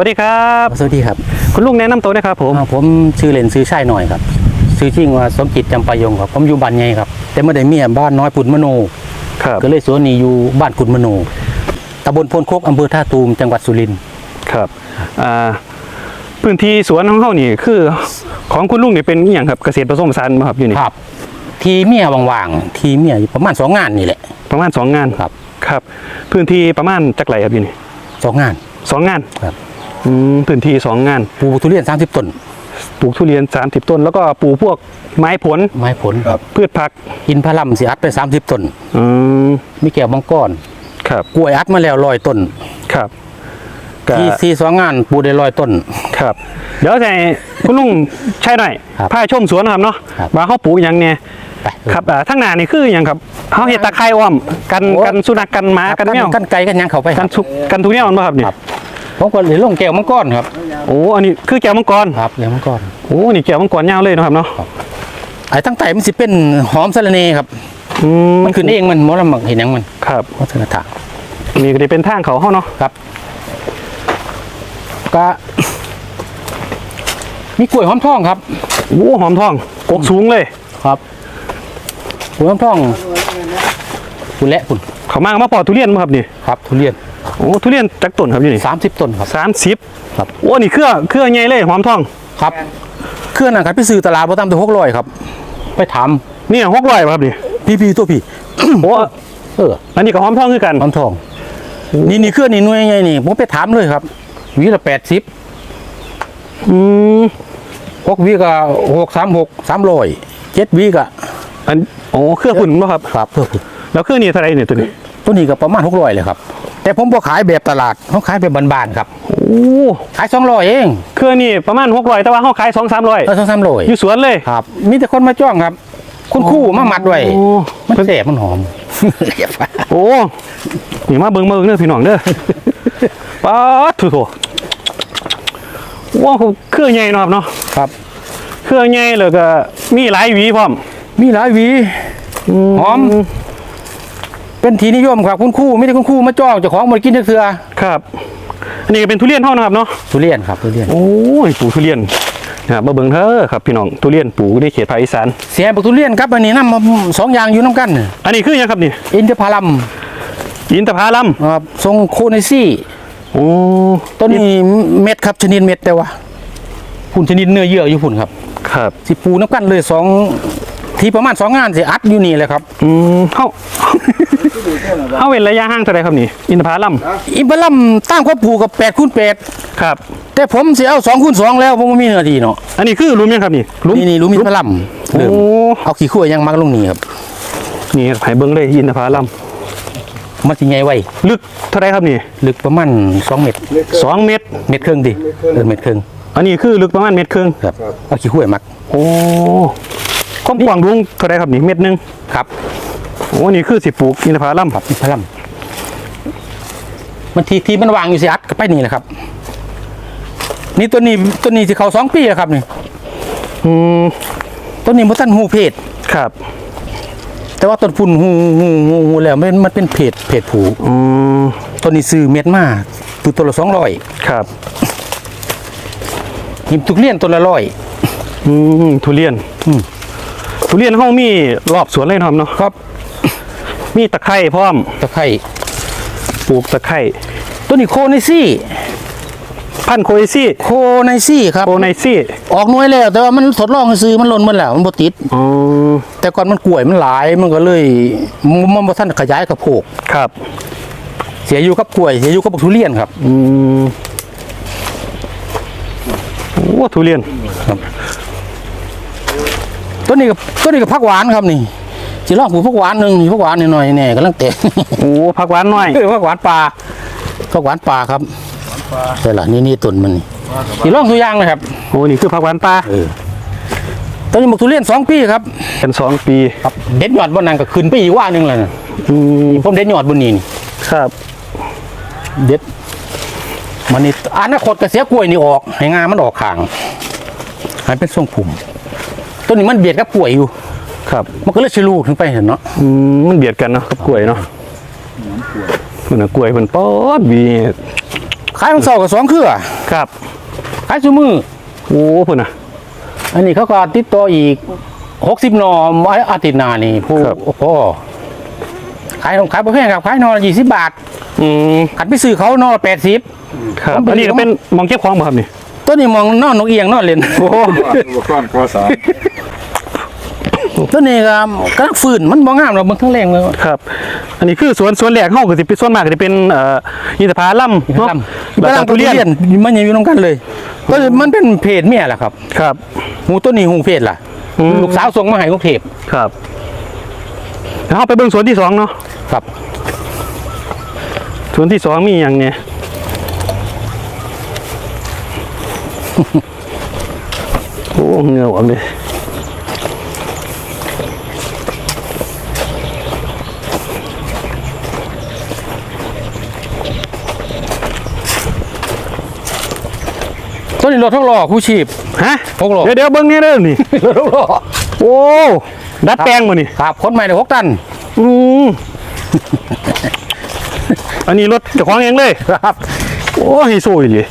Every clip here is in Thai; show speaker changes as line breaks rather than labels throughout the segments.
วัสดีครับ
สวัสดีครับ
คุณลุงแนะนำตัวหนะครับผม
อ่าผมชื่อเล่นซื้อชายหน่อยครับซื้อจริงว่าสมจิตจำปายงครับผมอยู่บ้านใหญ่ครับ แต่ไม่ได้เมียบ้านน้อยปุนมโน
ครับ
ก็เลยสวนนี้อยู่บ้านกุนมโนตำบลพลโคกอำเภอท่าตูมจังหวัดสุรินทร์
ครับอ่าพื้นที่สวนของเขานี่คือ ของคุณลุงนี่เป็นอหย่างครับเกษตรผสมผสานบ่ครับอยู่นี่
ครับ ทีเมียว่างๆทีเมียอยู่ประมาณสองงานนี่แหละ
ประมาณสองงาน
ครับ
ครับ พื้นที่ประมาณจักไรครับอยู่นี่
สองงาน
สองงาน
ครับ
อืมพื้นที่สองงาน
ปลูกทุเรียน 30 ต้น
ปลูกทุเรียน 30 ต้น แล้วก็ปลูกพวกไม้ผล
ไม้ผลครับ
พืชผัก
อินทผลัมสิอัดไป 30 ต้น
อืม
มีแก้วมังกร
ครับ
กล้วยอัดมาแล้วร้อยต้น
ครับก็
ที่ที่สองงานปลูกได้ร้อยต้น
ครับ เดี๋ยวให้คุณลุงใช่หน่อย
ครับ
พาชมสวนนะครับเนาะ
ครับ
ว่าเขาปลูกอหยังเนี่ย
ไป
ครับอ่าทั้งหน้านี่คืออย่างครับเขาเห็ดตะไคร้อ้อมกัน
โอ้
กันสุนัขกันหมากันแมว
กันไก่กันหยังเข้าไปค
กั
รั
น
บ
ทุกกันทุกแนวมันบ่ครับนี่
ครับ ผมก็เลยลงแก้วมังกรครับ
โอ้อันนี้คือแก้วมังกร
ครับแก้วมังกร
โอ้นี่แก้วมังกรยาวเลยเนาะครับเนาะ
ไอ้ตั้งแต่มันสิเป็นหอมสะระเนครับ
อืม
มันขึ้นเองมันหมอลำมักเห็นหยังมัน
ครับ
วัฒนธรรม
นี่ก็จะเป็นทางเขาเฮาเนาะ
ครับก็มีกล้วยหอมทองครับ
โอ้หอมทองกกสูงเลย
ครับกล้วยหอมทองคุณและคุณ
เขามามาปอกทุเรียนบ่ครับนี่
ครับ ทุเรียน
โอ้ทุเรียนจักต้นครับอยู่นี่
สามสิบต้นครับ
สามสิบ
ครับ
โอ้นี่เครือเครือใหญ่เลยหอมทอง
ครับเครื่องนะครับไปซื้อตลาดบ่ตามตัวหกร้อยครับ ไปถาม
นี่หกร้อยครับนี่
พี่พี่ตัวพี่
โอ้
เออ
อันนี้ก็หอมทองคือกัน
หอมทอง นี่นี่เครื่องนี่หน่วยไงนี่ผมไปถามเลยครับหวีละแปดสิบ
อืม
หกวีก็หกสามหกสามร้อยเจ็ดวีก็
อันโอ้เครือฝุ่นบ่ครับ
ครับเพื่อคุณ
แล้วเครือนี่เท่าไหรเนี่ยตัวนี้
ตัวนี้ก็ประมาณหกร้อยเลยครับ แต่ผมบ่ขายแบบตลาดเขาขายแบบบานๆครับ
โอ้
ขายสองร้อยเอง
เครือนี่ประมาณหกร้อยแต่ว่าเขาขายสองสามร้อย
เออสองสามร้อย
อยู่สวนเลย
ครับ มีแต่คนมาจ้องครับ คุณครู่มามัดไว้
โอ้
มันแสบมันหอม
โอ้นี่มาเบิ่งมาเบิ่งเด้อพี่น้องเด้อป๊าดถูโถว้าวเครือใหญ่เนาะครับเนาะ
ครับ
เครือใหญ่เลยก็มีหลายหวีพร้อม
มีหลายหวีหอม เป็นทีนิยมครับคุณครู่ไม่ได้คุณครู่มาจ้องเจ้าของมากินเถื่อ
ครับ อันนี้ก็เป็นทุเรียนเท่านะครับเนาะ
ทุเรียนครับทุเรียน
โอ้ยปลูกทุเรียนนะครับมาเบิ่งเถอะครับพี่น้องทุเรียนปลูกในเขตภาคอีสาน
เสียบักทุเรียนครับอันนี้น้ำมาสองอย่างอยู่น้ำกัน
อันนี้คือหยังครับนี่
อินทผลัม
อินทผลัม
ครับทรงโคไนซี่
โอ้
ต้นนี้เม็ดครับชนิดเม็ดแต่ว่าพุ่นชนิดเนื้อเยื่ออยู่พุ่นครับ
ครับ
สิปูน้ำกันเลยสอง ทีประมาณสองงานสิอัดอยู่นี่เลยครับ
อืมเฮาเฮาเว้นระยะห่างเท่าไหร่ครับนี่ อินทผลัม
อินทผลัมตั้งควบผูกับแปดคูณแปด
ครับ
แต่ผมสิเอาสองคูณสองแล้วผมบ่มีเนื้อที่เนาะ
อันนี้คือหลุมยังครับนี่หลุม
นี่นี่รู้มีพลัม
โอ้
เริ่มเอาขี้ขั้วยังมักลงนี่ครับ
นี่ให้เบิ่งเลยอินทผลัม
มันสิใหญ่ไว้
ลึกเท่าไหร่ครับนี่
ลึกประมาณสองเมตร
สองเมตร
เมตรครึ่งดิเออเมตรครึ่ง
อันนี้คือลึกประมาณเมตรครึ่ง
ครับเอาขี้ขั้วมัก
โอ้ ความกว้างรุงเท่าไหร่ครับนี่เมตรหนึง
ครับ
โอ้นี่คือสิปลูกอินทผลัม
ครับอินทผลัมมันทีทีมันวางอยู่สิอัดก็ไปนี่แหละครับ นี่ตัวนี้ตัวนี้สิเขาสองปีแล้วครับนี่
อืม
ตัวนี้มันตั้นหูเพศ
ครับ
แต่ว่าต้นพุ่นหูหูหูหูแล้วมันมันเป็นเพศเพศผู
อืม
ตัวนี้ซื้อเม็ดมาตัวตัวละสองร้อย
ครับ
หิมทุกเลี่ยนตัวละร้อย
อืมทุเรียน
อืม
ทุเรียนเฮามีรอบสวนเลยเนาะครับเนาะ
ครับ
มีตะไคร้พร้อม
ตะไคร้
ปลูกตะไคร้
ตัวนี้โคไนซี่
พันธุ์โคเอซี่
โคไนซี่ครับ
โคไนซี่
ออกหน่วยแล้ว แต่ว่ามันทดลองซื้อมันหล่นหมันแล้วมันบ่ติด
อ๋อ
แต่ก่อนมันกล้วยมันหลายมันก็เลยมันมันบ่ทันขยายกับโพก
ครับ
เสียอยู่กับกล้วยเสียอยู่กับบักทุเรียนครับ
อืมโอ้ทุเรียน
ตัวนี้กับตัวนี้กับผักหวานครับนี่สิลองปลูกผักหวานหนึงนี่ผักหวานหน่อยๆแน่กำลังเตะ
โอ้ผักหวานหน่อย
เออผักหวานป่าผักหวานป่าครับใช่ละนี่นี่ต้นมันนี่สิลองตัวอย่างนะครับ
โอ้นี่คือผักหวานป่า
เออตอนนี้บักทุเรียนสองปีครับ
เป็นสองปี
ครับเด็ดยอดบนนั้นก็ขึ้นไปอีกว่าหนึงแล้วนะ
อืม
ผมเด็ดยอดบนนี้นี่
ครับ
เด็ดมันนี่อนาคตก็เสียกล้วยนี่ออกให้งามันออกข้างให้เป็นทรงผุ่ม ต้นนี้มันเบียดกับกล้วยอยู่
ครับ
มันก็เลยชิลูกถึงไปเห็นเนาะ
อืมมันเบียดกันเนาะกับกล้วยเนาะมันนะกล้วยมันป๊อดบี
ขายมันเศร้ากับสองเครือ
ครับ
ขายซุมือ
โอ้พุ่นน่ะ
อันนี้เขาก็ติดต่ออีกหกสิบหนออาทิตย์หน้านี่ผู้
ครับ
โอ้โหขายขายประเภทครับขายหนอยี่สิบบาท
อืม
ขัดไปซื้อเขาหนอแปดสิบ
ครับ
ผมเป็น
อันนี้ก็เป็นหมองเก็บของบ่ครับนี่
ตัวนี้มองนอนนกเอียงนอนเล่น
โอ้
อุปกรณ์ก่อสร้าง
ตัวนี้ก็กระฝืนมันบ่งามหรอกมันทั้งแรงเลย
ครับ อันนี้คือสวนสวนแหลกเฮาก็สิเป็นส่วนมากก็สิเป็นเอ่ออินทผลัมเนาะ
ลำ
แล้วก็ทุเรียน
มันยังอยู่น้ำกันเลยก็มันเป็นเพจเมียแหละครับ
ครับ
หูตัวนี้หูเพจล่ะ
อืม
ลูกสาวส่งมาให้กรุงเทพ
ครับแล้วเราไปเบิ่งสวนที่สองเนาะ
ครับ
สวนที่สองมีอย่างเนี่ย โอ้เหงือออกเลย
ตัวนี้รถทกล้อผู้ชีพ
ฮะ
หกโล
เดี๋ยวเดี๋ยวเบิ่งเนี่ยเด้อนี่
รถทกล้อ
โอ้ดัดแปลงมานี่
ครับคนใหม่ได้หกตัน
อืมอันนี้รถเจ้าของเองเลย
ครับ
โอ้ยสู้อีหลี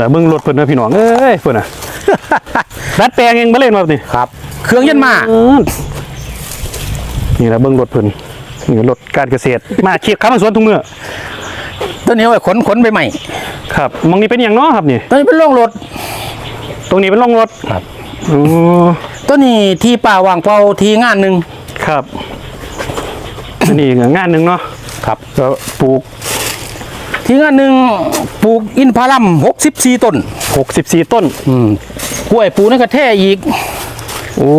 น่ะเบิ่งรถเพิ่นนะพี่น้องเอ้ยเพิ่นน่ะ ดัดแปลงเองมาเล่นมานี่
ครับ เครื่องเย็นมา
นี่แหละเบิ่งรถเพิ่นนี่รถการเกษตร มาเคียบขับมาสวนทุกเมื่อ
ตัวนี้เอาไว้ขนขนไปใหม่
ครับมองนี้เป็นอย่างเนาะครับนี่
ตัวนี้เป็นโรงรถ
ตรงนี้เป็นร่องรถ
ครับ
อ๋อ
ตัวนี้ที่ป่าวางเปาที่งานหนึ่ง
ครับ อันนี้ก็งานหนึ่งเนาะ
ครับ
ก็ปลูก
ที่งานหนึ่งปลูกอินทผลัมหกสิบสี่ต้น
64 ต้น
อืมกล้วยปลูกในกระแท่อีก
โอ้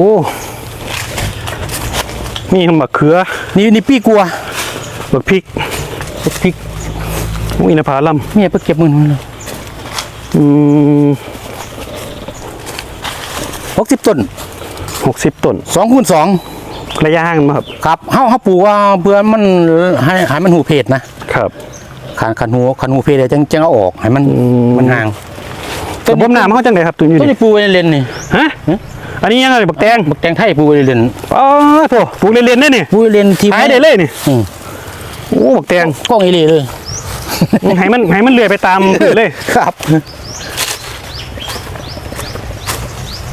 มีมะเขือ
นี่นี่ปีกัว
บักพริก
พริก
โอ้อินทผลัม
เมียไปเก็บเงินมาเลย
อืม
หกสิบต้น
60 ต้น
สองคูณสอง
ระยะห่างมาครับ
ครับเฮาเฮาปลูกว่าเพื่อมันให้ให้มันหูเพจนะ ครับ ขันขันหูขันหูเพจเดี๋ยวจังจังเอาออกให้มันมันห่าง
ระบบน้ำเขาจังไดครับตัวนี้
ตัว
นี่
นี้ปลูกไว้เล่นๆนี่
ฮะอันนี้ยังไงบักแตง
บักแตงไทยปลูกไว้เล่น
อ๋อโถปลูกเล่นๆได้นี่
ๆปลูกไว้เล่นที่
ขายได้เลยนี่
อืม
โอ้บักแตง
กล้องอีหลีเลย
ให้มันให้มันเลื่อยไปตามพื้นเลย
ครับ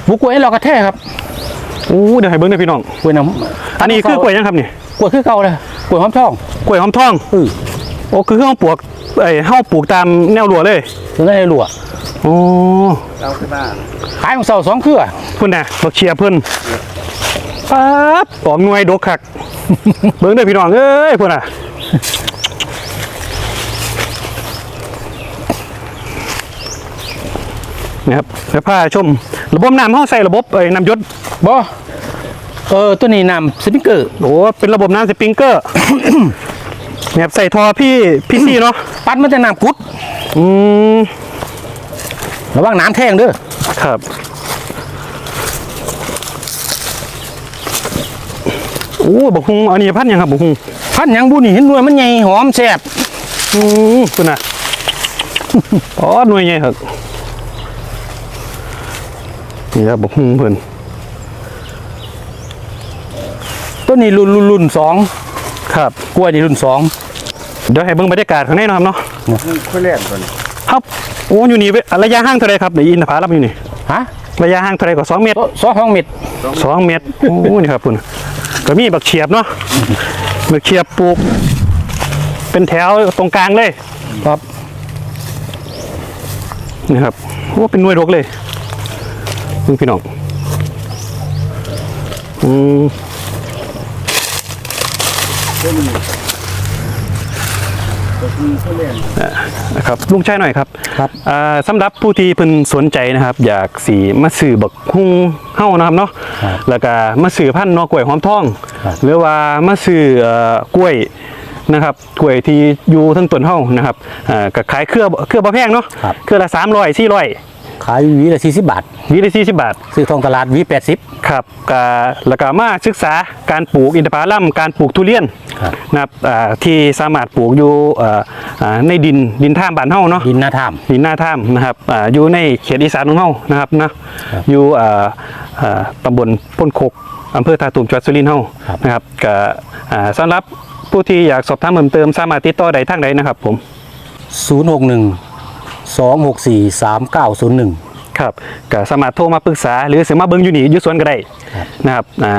ปลูกกล้วยให้เรากระแท่ครับ
โอ้เดี๋ยวให้เบิ้งเด้อพี่น้อง
กล้วยน้ำ
อันนี้คือกล้วยยังครับนี่
กล้วยคือเก่าเลยกล้วยหอมทอง
กล้วยหอมทอง
อือ
โอ้คือเฮาปลูกไอ้เฮาปลูกตามแนวรั้วเลย
ถึงได้หลว
โอ้
เอาขึ้นมา
ขายของเสาสองเครือ
พุ่นน่ะบักเชียร์เพิ่นปั๊บออกหน่วยดกคัก เบิ้งเด้อพี่น้องเอ้ยพุ่นน่ะนะครับแล้วพาชม ระบบน้ำเฮาใส่ระบบไอ้น้ำหยศ
บ่เออตัวนี้นำสปริงเกอร์
โอ้เป็นระบบน้ำสปริงเกอร์ เนี่ยใส่ทอพี่พี่ซี่เนาะ
ปัดมันจะน้ำกุด
อืม
ระวังน้ำแท่งเด้อ
ครับโอ้บักฮุงอันนี้พันธุ์หยังครับบักฮุง
พันหยังบุนี่เห็นหน่วยมันใหญ่หอมแซ่บ
อืมคุณน่ะอ๋อหน่วยใหญ่ครับนี่ครับบักฮุงเพิ่น
ตัวนี้รุ่นรุ่นรุ่นสอง
ครับ
กล้วยนี่รุ่นสอง
เดี๋ยวให้เบิ่งบรรยากาศข้างในเนาะครับเนาะ
ค่อยเล่นก่อน
ครับโอ้อยู่นี่เว้ยระยะห่างเท่าไรครับในอินทผลัมอยู่นี่
ฮะ
ระยะห่างเท่าไรกว่าสองเมตร
สองห้องเม็ด
สองเมตร โอ้นี่ครับคุณก็มีบักเฉียบเนาะบักเฉียบปลูก เป็นแถวตรงกลางเลย
ครับ
นี่ครับโอ้เป็นหน่วยรกเลยมึงพี่น้องอืมอ่า นะครับลุงชายหน่อยครับ
ครับ
อ่าสำหรับผู้ที่เพิ่นสนใจนะครับ อยากสีมาซื้อบักฮุ่งเฮ้านะครับเนาะ
ครับ
แล้วก็มาซื้อพันธุ์เนอกล้วยหอมทอง
ครับ
หรือว่ามาซื้อเอ่อกล้วยนะครับกล้วยที่อยู่ทั้งต้นเฮ้านะครับอ่าก็ขายเครือเครือบ่แพงเนาะ
ครับ
เครือละ300 400
ขายหวีละสี่สิบบาท
วีละ40บาท
ซื้อทองตลาดหวีแปดสิบ
ครับก็แล้วก็มาศึกษาการปลูกอินทผลัมการปลูกทุเรียน
ครับ
นะครับอ่าที่สามารถปลูกอยู่เอ่ออ่าในดินดินท่ามบ้านเฮาเนาะ
ดินหน้าถ้
ดินหน้าถ้ำนะครับอาอยู่ในเขตอีสานของเฮานะครับนะครับอยู่อ่าอ่าตำบลพ้นโคกอำเภอท่าตูมจังหวัดสุรินทร์เฮา
ครับ
นะครับก็อ่าสำหรับผู้ที่อยากสอบถามเพิ่มเติมสามารถติดต่อได้ทางใดนะครับผม
ศู นย์หกหนึ่ง2 6 4 3 9 0 1
ครับก็สามารถโทรมาปรึกษา หรือสิมาเบิ่งอยู่นี่อยู่สวนก็ได้นะครับอ่า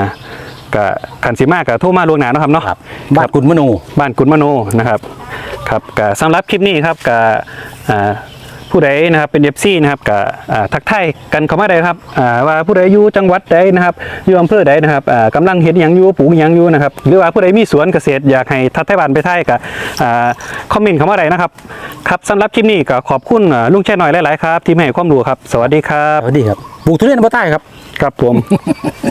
ก็ขันสิมาก็โทรมาล่วงหน้าเนาะครับเนาะ
ครับบ้านกุฎมโน
บ้านกุฎมโนนะครับครับก็สำหรับคลิปนี้ครับก็อ่า ผู้ใดนะครับเป็นเอฟซีนะครับก็อ่าทักทายกันเข้ามาได้ครับอ่าว่าผู้ใดอยู่จังหวัดใดนะครับอยู่อำเภอใดนะครับอ่ากำลังเห็นอย่างอยู่ปลูกอย่างอยู่นะครับหรือว่าผู้ใดมีสวนเกษตรอยากให้ทัดไทยบ้านไปไทยก็อ่าคอมเมนต์เข้ามาได้นะครับครับสำหรับคลิปนี้ก็ขอบคุณอ่าลุงแช่หน่อยหลาย ๆ ครับ ที่มาให้ความรู้ครับ สวัสดีครับ
สวัสดีครับปลูกทุเรียนบ่ใต้ครับ
ครับผม